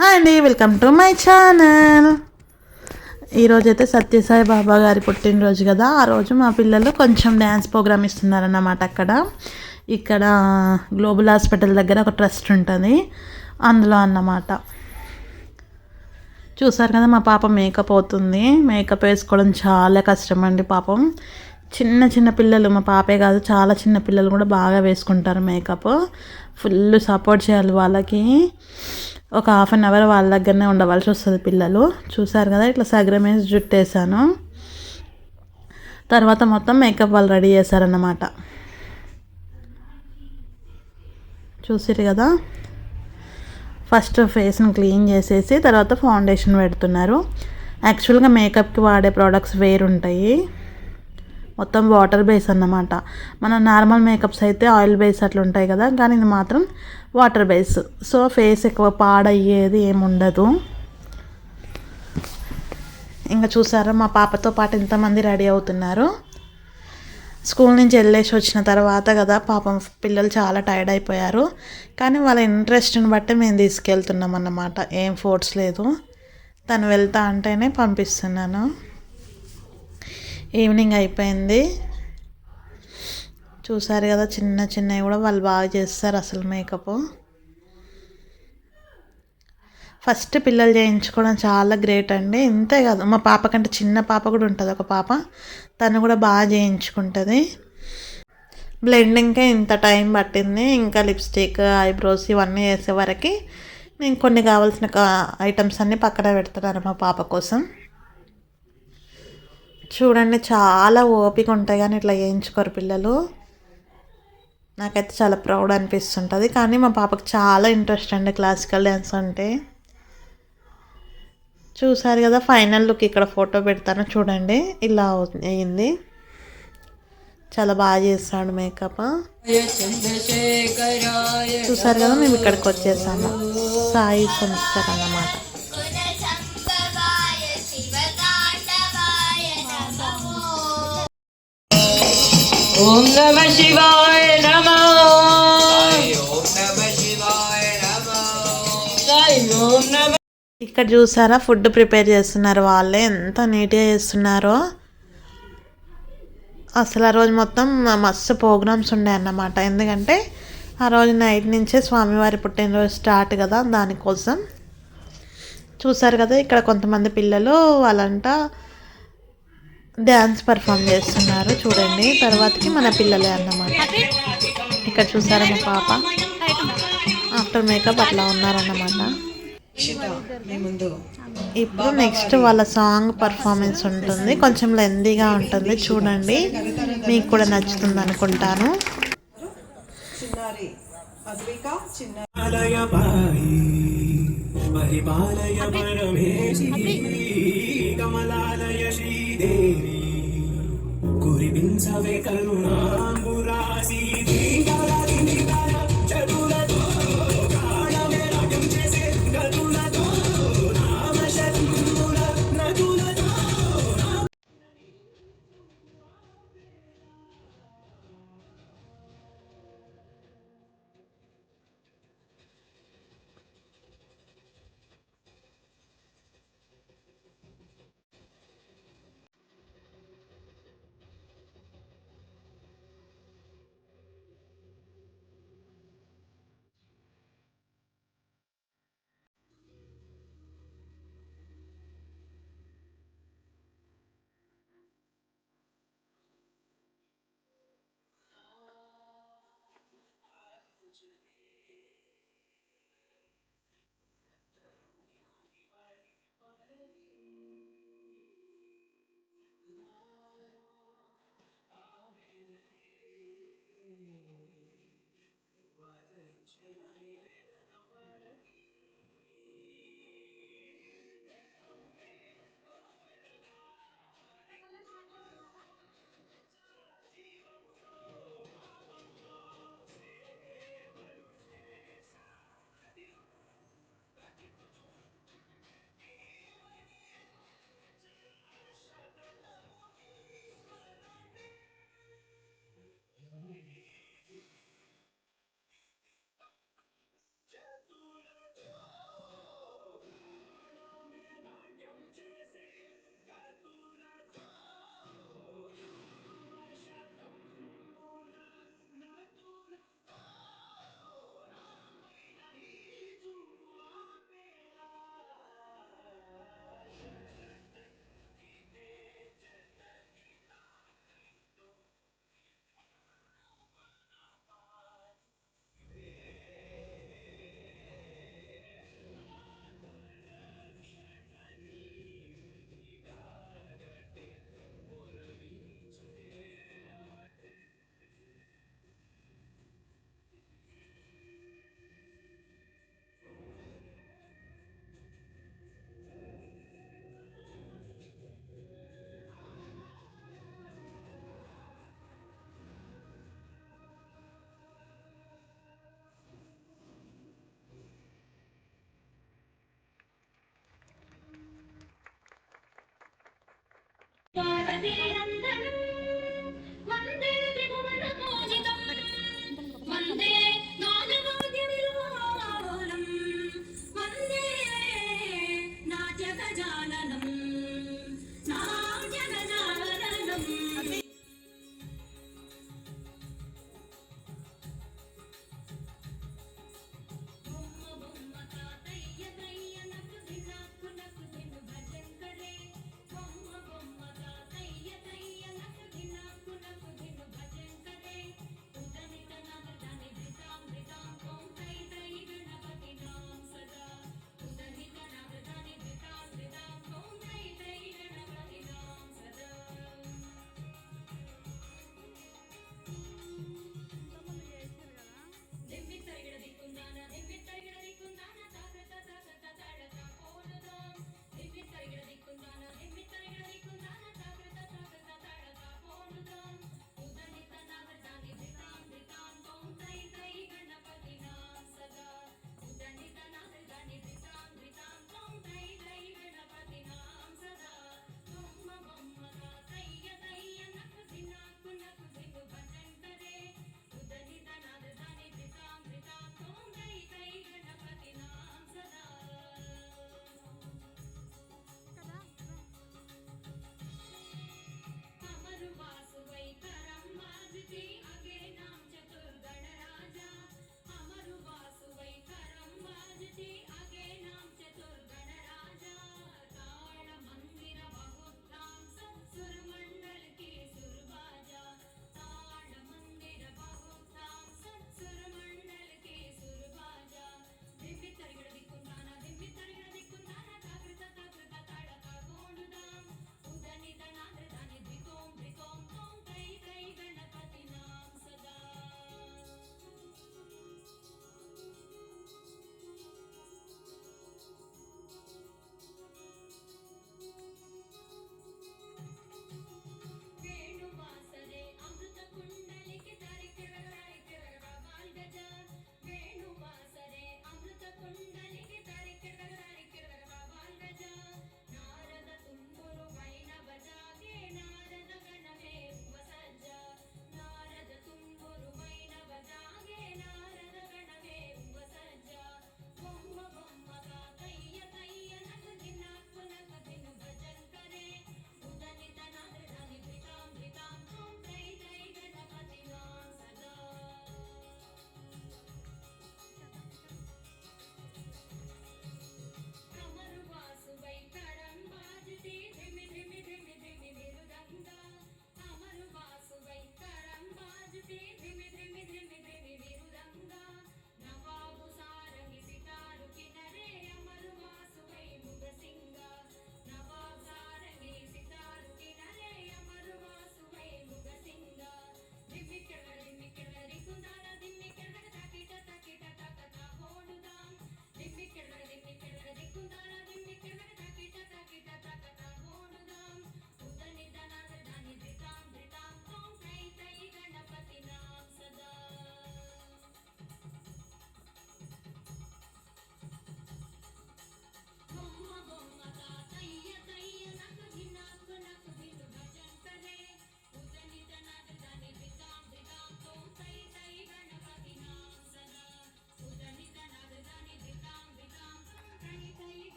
Hi అండి welcome to my channel. ఈరోజు అయితే సత్యసాయి బాబా గారి పుట్టినరోజు కదా. ఆ రోజు మా పిల్లలు కొంచెం డ్యాన్స్ ప్రోగ్రామ్ ఇస్తున్నారన్నమాట అక్కడ. ఇక్కడ గ్లోబల్ హాస్పిటల్ దగ్గర ఒక ట్రస్ట్ ఉంటుంది. అందులో అన్నమాట. చూసారు కదా మా పాప మేకప్ అవుతుంది. మేకప్ వేసుకోవడం చాలా కష్టం అండి పాపం. చిన్న చిన్న పిల్లలు మా పాపే కాదు చాలా చిన్న పిల్లలు కూడా బాగా వేసుకుంటారు మేకప్. ఫుల్ సపోర్ట్ చేయాలి వాళ్ళకి. ఒక హాఫ్ అన్ అవర్ వాళ్ళ దగ్గరనే ఉండవలసి వస్తుంది పిల్లలు. చూసారు కదా ఇట్లా సగ్రమేసి జుట్టేసాను తర్వాత మొత్తం మేకప్ వాళ్ళు రెడీ చేశారన్నమాట. చూసిరు కదా? ఫస్ట్ ఫేస్ని క్లీన్ చేసేసి తర్వాత ఫౌండేషన్ పెడుతున్నారు. యాక్చువల్గా మేకప్కి వాడే ప్రోడక్ట్స్ వేరుంటాయి. మొత్తం వాటర్ బేస్ అన్నమాట. మన నార్మల్ మేకప్స్ అయితే ఆయిల్ బేస్ అట్లా ఉంటాయి కదా కానీ ఇది మాత్రం వాటర్ బేస్. సో ఫేస్ ఎక్కువ పాడయ్యేది ఏముండదు. ఇంకా చూసారా మా పాపతో పాటు ఎంతమంది రెడీ అవుతున్నారు. స్కూల్ నుంచి వెళ్ళేసి వచ్చిన తర్వాత కదా పాపం పిల్లలు చాలా టైర్డ్ అయిపోయారు. కానీ వాళ్ళ ఇంట్రెస్ట్ని బట్టి మేము తీసుకెళ్తున్నాం అన్నమాట. ఏం ఫోర్స్ లేదు. తను వెళ్తా అంటేనే పంపిస్తున్నాను. ఈవినింగ్ అయిపోయింది. చూసారు కదా చిన్న చిన్నవి కూడా వాళ్ళు బాగా చేస్తారు అసలు మేకప్. ఫస్ట్ పిల్లలు చేయించుకోవడం చాలా గ్రేట్ అండి. ఇంతే కాదు మా పాప కంటే చిన్న పాప కూడా ఉంటుంది ఒక పాప. తను కూడా బాగా చేయించుకుంటుంది. బ్లెండింగ్కే ఇంత టైం పట్టింది. ఇంకా లిప్స్టిక్ ఐబ్రోస్ ఇవన్నీ చేసే వరకు నేను కొన్ని కావాల్సిన ఐటమ్స్ అన్నీ పక్కన పెడతాను మా పాప కోసం. చూడండి చాలా ఓపిక ఉంటాయి కానీ ఇట్లా వేయించుకోరు పిల్లలు. నాకైతే చాలా ప్రౌడ్ అనిపిస్తుంటుంది. కానీ మా పాపకు చాలా ఇంట్రెస్ట్ అండి క్లాసికల్ డ్యాన్స్ అంటే. చూసారు కదా ఫైనల్ లుక్ ఇక్కడ ఫోటో పెడతాను చూడండి ఇలా అయింది. చాలా బాగా చేస్తాడు మేకప్ చూసారు కదా మేము ఇక్కడికి వచ్చేసాము. సాయి సంస్థ అన్నమాట. ఓం నమ శివాయ నమ. ఇక్కడ చూసారా ఫుడ్ ప్రిపేర్ చేస్తున్నారు వాళ్ళే. ఎంత నీట్గా చేస్తున్నారో. అసలు ఆ రోజు మొత్తం మస్తు ప్రోగ్రామ్స్ ఉండే అన్నమాట. ఎందుకంటే ఆ రోజు నైట్ నుంచే స్వామివారి పుట్టినరోజు స్టార్ట్ కదా దానికోసం. చూసారు కదా ఇక్కడ కొంతమంది పిల్లలు వాళ్ళంట డ్యాన్స్ పర్ఫామ్ చేస్తున్నారు చూడండి. తర్వాతకి మన పిల్లలే అన్నమాట. ఇక్కడ చూసారా మా పాప? ఆఫ్టర్ మేకప్ అట్లా ఉన్నారన్నమాట. ఇప్పుడు నెక్స్ట్ వాళ్ళ సాంగ్ పర్ఫార్మెన్స్ ఉంటుంది. కొంచెం లెందీగా ఉంటుంది చూడండి. మీకు కూడా నచ్చుతుంది అనుకుంటాను. పరిపాలయ పరమేశి శ్రీదేవి కురిపించవే కరుణాంబుర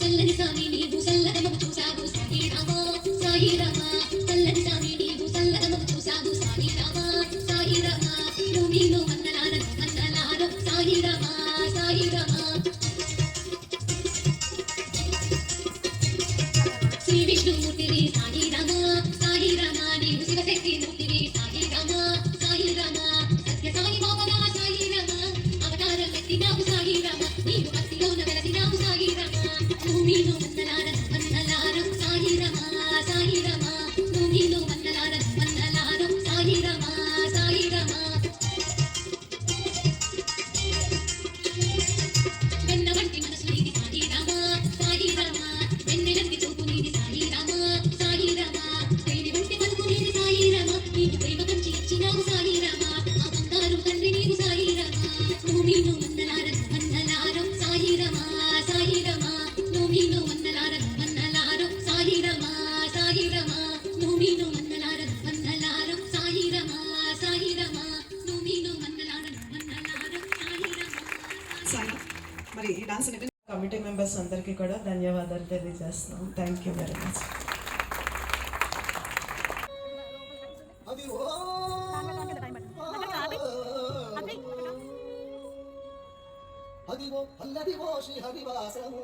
చల్లని స్వామి నీవు చల్లదమకు కూడా ధన్యవాదాలు తెలియజేస్తున్నాం థ్యాంక్ యూ వెరీ మచ్ అదిగో అల్లదివో శ్రీ హరివాసము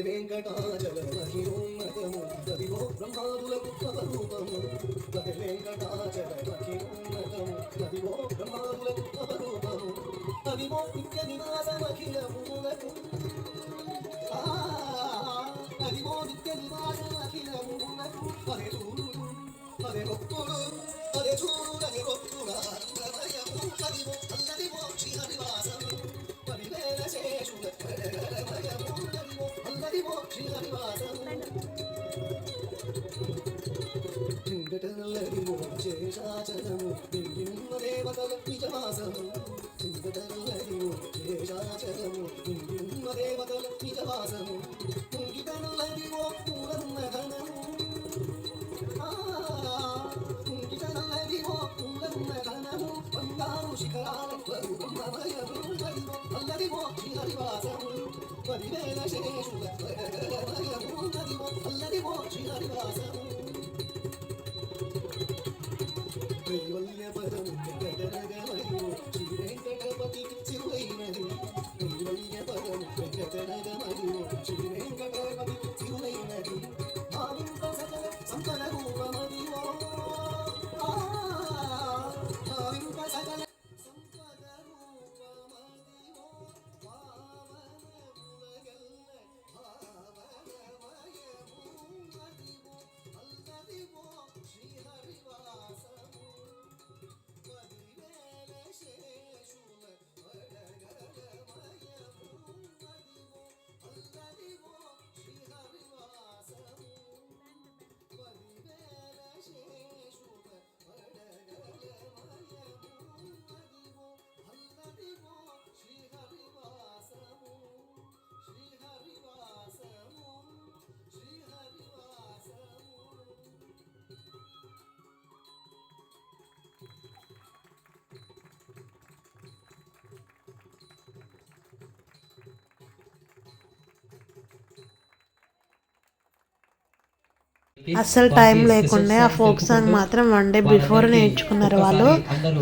పది వెంకటాచల మహిమోన్నతము పదివో బ్రహ్మాదులకు అవరూపము పది వెంకటాచల మహిమోన్నతము పదివో బ్రహ్మాదులకు అవరూపము అదివో నిత్య నివాసమఖిలములకు అదివో నిత్య నివాసమఖిలములకు అదే చూడు అదే భక్తుడు అదే అల్లదివో శ్రీ హరివాసము దేవతల నిజవాసము Thank you. అస్సలు టైం లేకుండా ఆ ఫోక్ సాంగ్ మాత్రం వన్ డే బిఫోర్ నేర్చుకున్నారు వాళ్ళు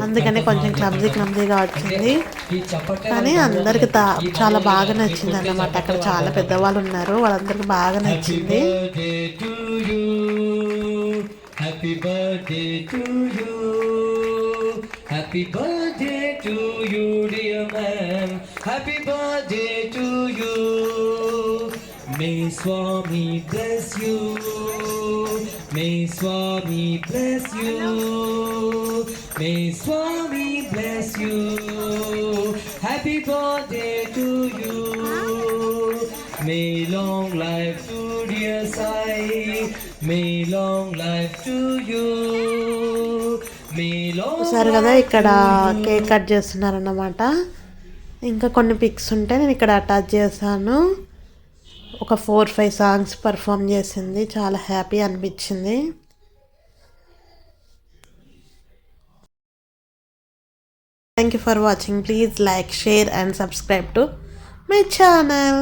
అందుకని కొంచెం క్లమ్జీ క్లబ్జీగా వచ్చింది కానీ అందరికి తా చాలా బాగా నచ్చింది అన్నమాట అక్కడ చాలా పెద్దవాళ్ళు ఉన్నారు వాళ్ళందరికి బాగా నచ్చింది Happy birthday to you, dear man. Happy birthday to you. May Swami bless you. May Swami bless you. May Swami bless you. Happy birthday to you. May long life to dear Sai. May long life to you. May long చూసారు కదా ఇక్కడ cake cut చేస్తున్నారన్నమాట ఇంకా కొన్ని pics ఉంటే నేను ఇక్కడ attach చేశాను ఒక ఫోర్ ఫైవ్ సాంగ్స్ పర్ఫామ్ చేసింది. చాలా హ్యాపీ అనిపించింది. Thank you for watching please like share and subscribe to my channel